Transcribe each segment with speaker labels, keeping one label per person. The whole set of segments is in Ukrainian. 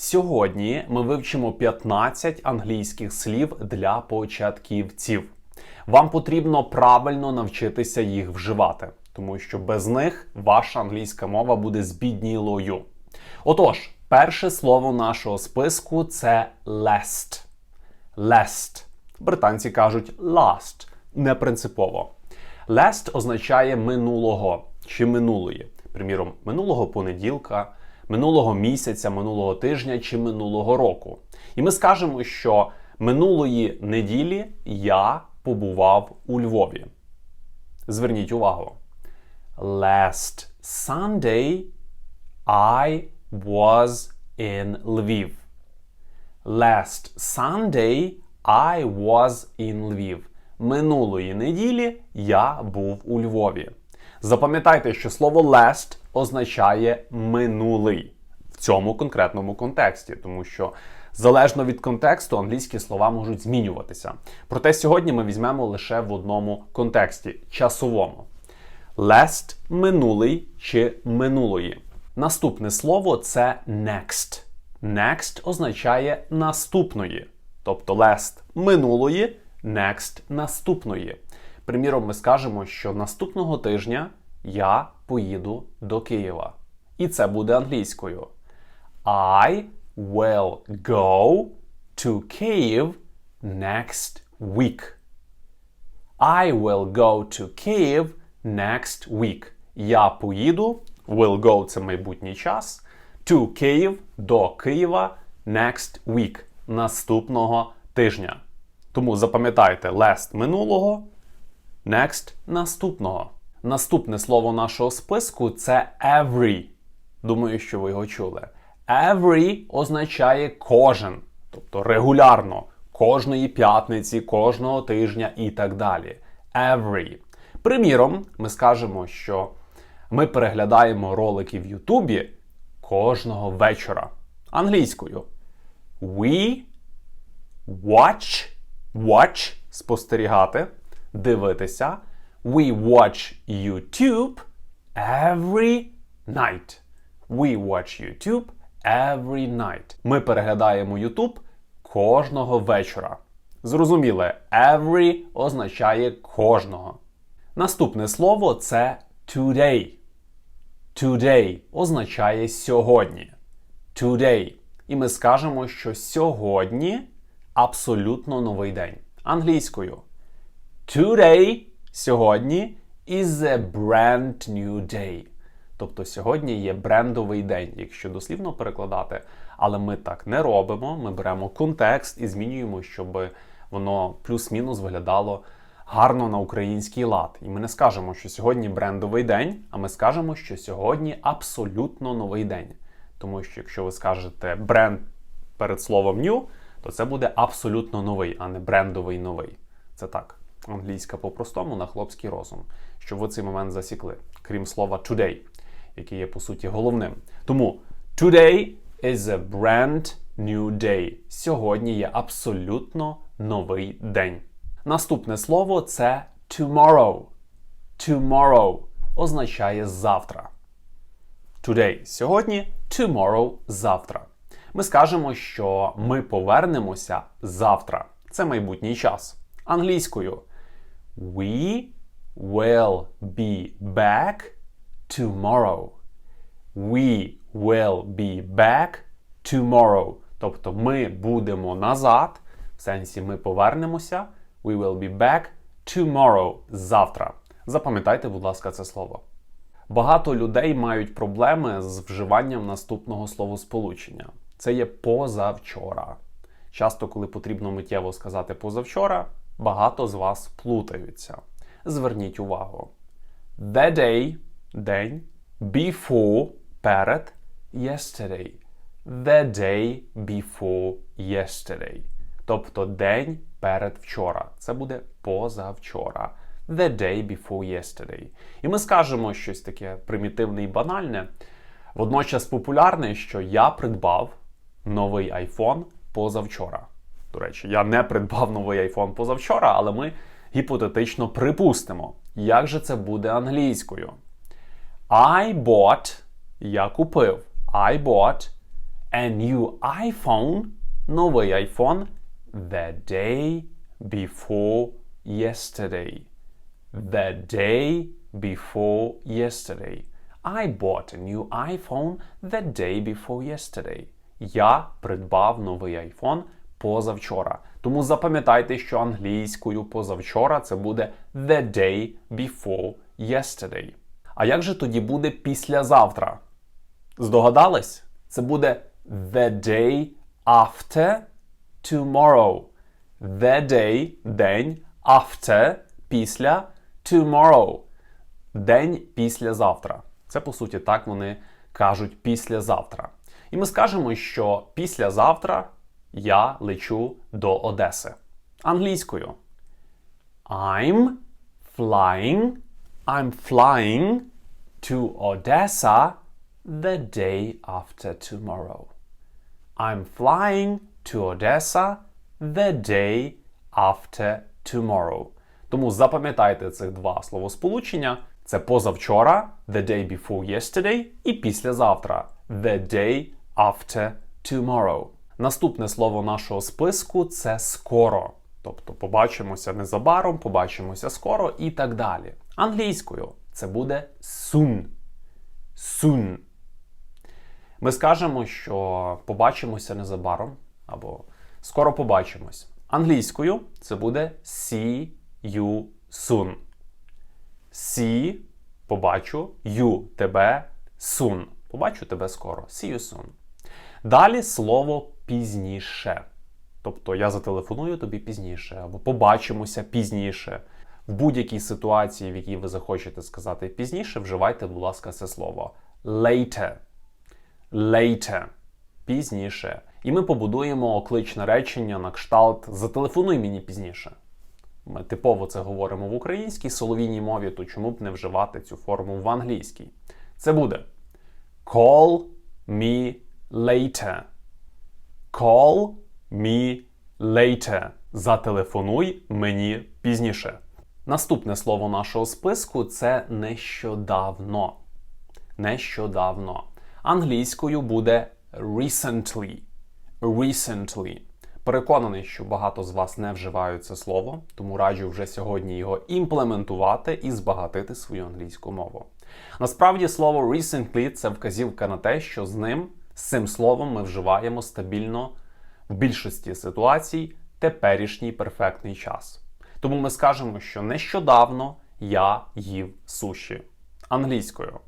Speaker 1: Сьогодні ми вивчимо 15 англійських слів для початківців. Вам потрібно правильно навчитися їх вживати, тому що без них ваша англійська мова буде збіднілою. Отож, перше слово нашого списку це last. Last. Британці кажуть last. Не принципово. Last означає минулого чи минулої. Приміром, минулого понеділка, минулого місяця, минулого тижня чи минулого року. І ми скажемо, що минулої неділі я побував у Львові. Зверніть увагу. Last Sunday I was in Lviv. Last Sunday I was in Lviv. Минулої неділі я був у Львові. Запам'ятайте, що слово last означає минулий в цьому конкретному контексті, тому що залежно від контексту англійські слова можуть змінюватися. Проте сьогодні ми візьмемо лише в одному контексті часовому. Last – минулий чи минулої. Наступне слово це next. Next означає наступної. Тобто last минулої, next наступної. Приміром, ми скажемо, що наступного тижня я поїду до Києва. І це буде англійською. I will go to Kyiv next week. I will go to Kyiv next week. Я поїду. Will go це майбутній час. To Kyiv до Києва next week. Наступного тижня. Тому запам'ятайте last минулого, next наступного. Наступне слово нашого списку це every. Думаю, що ви його чули. Every означає кожен, тобто регулярно, кожної п'ятниці, кожного тижня і так далі. Every. Приміром, ми скажемо, що ми переглядаємо ролики в Ютубі кожного вечора. Англійською. We watch, watch спостерігати, дивитися. We watch YouTube every night. We watch YouTube every night. Ми переглядаємо YouTube кожного вечора. Зрозуміле, every означає кожного. Наступне слово це today. Today означає сьогодні. Today. І ми скажемо, що сьогодні абсолютно новий день. Англійською. Today сьогодні is a brand new day. Тобто сьогодні є брендовий день, якщо дослівно перекладати. Але ми так не робимо. Ми беремо контекст і змінюємо, щоб воно плюс-мінус виглядало гарно на український лад. І ми не скажемо, що сьогодні брендовий день, а ми скажемо, що сьогодні абсолютно новий день. Тому що якщо ви скажете бренд перед словом new, то це буде абсолютно новий, а не брендовий новий. Це так. Англійська по-простому на хлопський розум, щоб ви цей момент засікли, крім слова today, яке є по суті головним. Тому today is a brand new day. Сьогодні є абсолютно новий день. Наступне слово це tomorrow. Tomorrow означає завтра. Today сьогодні, tomorrow завтра. Ми скажемо, що ми повернемося завтра. Це майбутній час. Англійською. We will be back tomorrow. We will be back tomorrow. Тобто ми будемо назад. В сенсі ми повернемося. We will be back tomorrow. Завтра. Запам'ятайте, будь ласка, це слово. Багато людей мають проблеми з вживанням наступного словосполучення. Це є позавчора. Часто, коли потрібно миттєво сказати позавчора, багато з вас плутаються. Зверніть увагу. The day день, before перед, yesterday. The day before yesterday. Тобто день перед вчора. Це буде позавчора. The day before yesterday. І ми скажемо щось таке примітивне і банальне. Водночас популярне, що я придбав новий iPhone позавчора. До речі, я не придбав новий iPhone позавчора, але ми гіпотетично припустимо, як же це буде англійською. I bought, я купив. I bought a new iPhone, новий iPhone, the day before yesterday. The day before yesterday. I bought a new iPhone the day before yesterday. Я придбав новий iPhone позавчора. Тому запам'ятайте, що англійською позавчора це буде the day before yesterday. А як же тоді буде післязавтра? Здогадались? Це буде the day after tomorrow. The day день after після tomorrow. День післязавтра. Це по суті так вони кажуть післязавтра. І ми скажемо, що післязавтра я лечу до Одеси. Англійською. I'm flying. I'm flying to Odessa the day after tomorrow. I'm flying to Odessa the day after tomorrow. Тому запам'ятайте цих два словосполучення. Це позавчора, the day before yesterday, і післязавтра, the day after tomorrow. Наступне слово нашого списку це скоро. Тобто побачимося незабаром, побачимося скоро і так далі. Англійською це буде soon. Soon. Ми скажемо, що побачимося незабаром або скоро побачимось. Англійською це буде see you soon. See – побачу, you – тебе, soon. Побачу тебе скоро. See you soon. Далі слово пізніше. Тобто я зателефоную тобі пізніше, або побачимося пізніше. В будь-якій ситуації, в якій ви захочете сказати пізніше, вживайте, будь ласка, це слово later. Later. Пізніше. І ми побудуємо окличне речення на кшталт Зателефонуй мені пізніше. Ми типово це говоримо в українській соловійній мові, то чому б не вживати цю форму в англійській? Це буде Call me later. Call me later. Зателефонуй мені пізніше. Наступне слово нашого списку це нещодавно. Нещодавно. Англійською буде recently. Recently. Переконаний, що багато з вас не вживають це слово, тому раджу вже сьогодні його імплементувати і збагатити свою англійську мову. Насправді, слово recently це вказівка на те, що з ним, з цим словом, ми вживаємо стабільно в більшості ситуацій теперішній перфектний час. Тому ми скажемо, що нещодавно я їв суші англійською.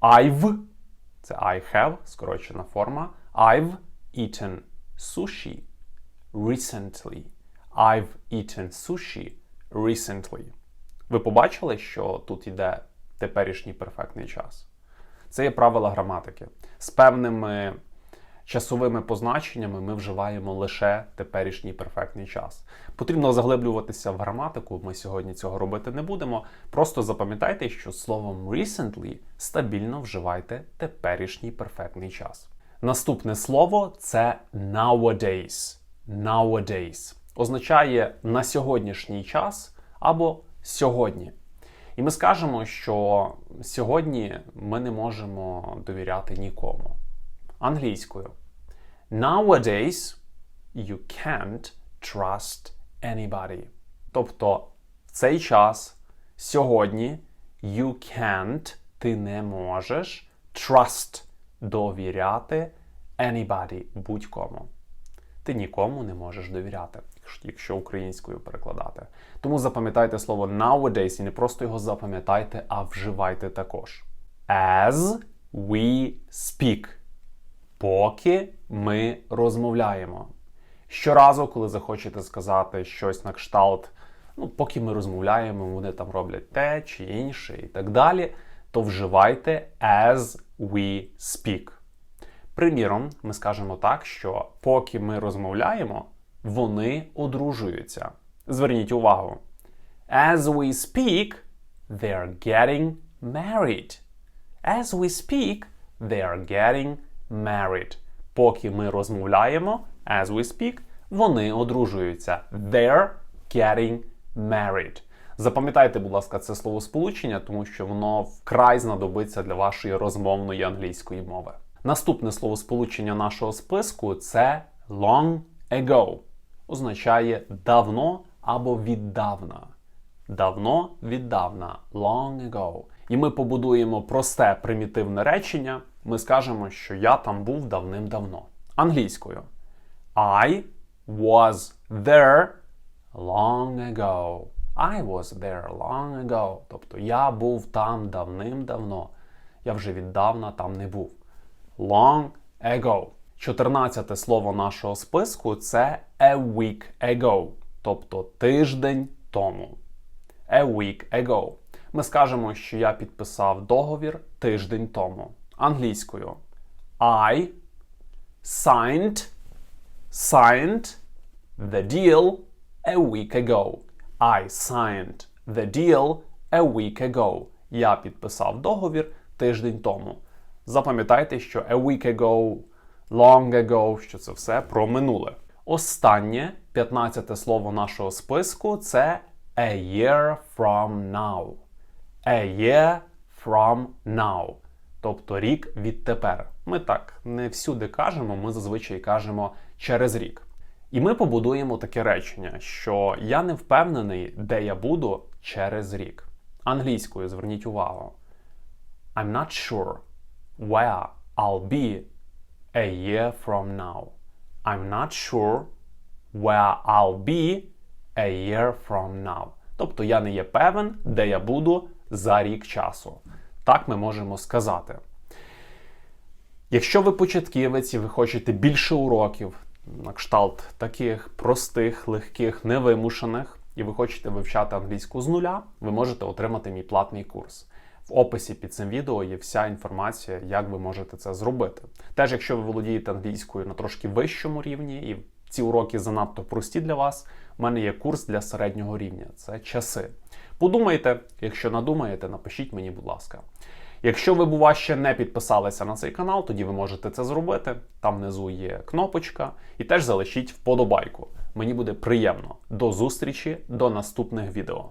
Speaker 1: I've це I have, скорочена форма. I've eaten sushi recently. I've eaten sushi recently. Ви побачили, що тут йде теперішній перфектний час? Це є правила граматики. З певними часовими позначеннями ми вживаємо лише теперішній перфектний час. Потрібно заглиблюватися в граматику. Ми сьогодні цього робити не будемо. Просто запам'ятайте, що словом recently стабільно вживайте теперішній перфектний час. Наступне слово це nowadays. Nowadays означає на сьогоднішній час або сьогодні. І ми скажемо, що сьогодні ми не можемо довіряти нікому. Англійською. Nowadays you can't trust anybody. Тобто в цей час сьогодні you can't ти не можеш trust довіряти anybody будь-кому. Ти нікому не можеш довіряти, якщо українською перекладати. Тому запам'ятайте слово nowadays і не просто його запам'ятайте, а вживайте також. As we speak. Поки ми розмовляємо. Щоразу, коли захочете сказати щось на кшталт, ну, поки ми розмовляємо, вони там роблять те чи інше і так далі, то вживайте as we speak. Приміром, ми скажемо так, що поки ми розмовляємо, вони одружуються. Зверніть увагу. As we speak, they are getting married. As we speak, they are getting married. Поки ми розмовляємо, as we speak, вони одружуються. They're getting married. Запам'ятайте, будь ласка, це словосполучення, тому що воно вкрай знадобиться для вашої розмовної англійської мови. Наступне словосполучення нашого списку це long ago. Означає давно або віддавна. Давно віддавна. Long ago. І ми побудуємо просте примітивне речення. Ми скажемо, що я там був давним-давно. Англійською. I was there long ago. I was there long ago. Тобто я був там давним-давно. Я вже віддавна там не був. Long ago. Чотирнадцяте слово нашого списку це a week ago, тобто тиждень тому. A week ago. Ми скажемо, що я підписав договір тиждень тому. Англійською. I signed signed the deal a week ago. I signed the deal a week ago. Я підписав договір тиждень тому. Запам'ятайте, що a week ago, long ago, що це все про минуле. Останнє 15 слово нашого списку це a year from now. A year from now. Тобто рік відтепер. Ми так не всюди кажемо, ми зазвичай кажемо через рік. І ми побудуємо таке речення, що я не впевнений, де я буду через рік. Англійською зверніть увагу. I'm not sure where I'll be a year from now. I'm not sure where I'll be a year from now. Тобто я не є певен, де я буду за рік часу. Так ми можемо сказати. Якщо ви початківець і ви хочете більше уроків, на кшталт таких простих, легких, невимушених, і ви хочете вивчати англійську з нуля, ви можете отримати мій платний курс. В описі під цим відео є вся інформація, як ви можете це зробити. Теж, якщо ви володієте англійською на трошки вищому рівні, і ці уроки занадто прості для вас, у мене є курс для середнього рівня. Це часи. Подумайте, якщо надумаєте, напишіть мені, будь ласка. Якщо ви, бува, ще не підписалися на цей канал, тоді ви можете це зробити. Там внизу є кнопочка, і теж залишіть вподобайку. Мені буде приємно. До зустрічі, до наступних відео.